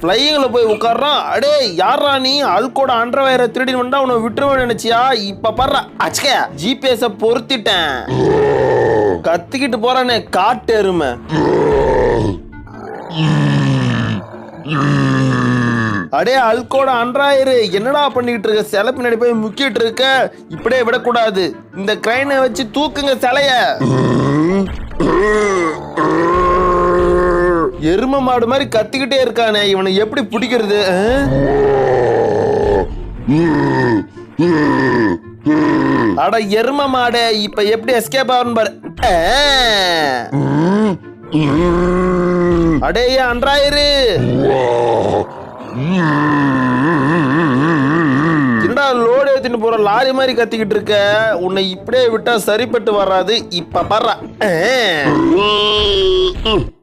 ஃப்ளையிங்ல போய் உட்கார்றான் அடே யாரா நீ? அல்கோட அண்டர்வயரை திருடி வந்தா உன்னை விட்டுருவேன் நினைச்சியா? இப்ப பாரு அச்சக்க ஜிபிஎஸ் பொருத்திட்டேன். கத்திக்கிட்டு போறானே காட்டு எருமை அடே அல்கோட அன்றாயிரு என்னடா பண்ணிக்கிட்டு இருக்க சிலை பின்னாடி போய் முக்கிட்டு இருக்க இப்படியே விடக்கூடாது. இந்த கிரைனை வச்சு தூக்குங்க சிலைய. எரும மாடு மாதிரி கத்திக்கிட்டே இருக்கானே இவனை எப்படி பிடிக்கிறது? அட எரும மாடு இப்ப எப்படி எஸ்கேப் ஆகணும் பாரு. ஆ. அன்றாயிரு. என்னடா லோடு ஏத்திட்டு போற லாரி மாதிரி கத்திக்கிட்டு இருக்க? உன்னை இப்படியே விட்டா சரிப்பட்டு வராது. இப்ப பர்ற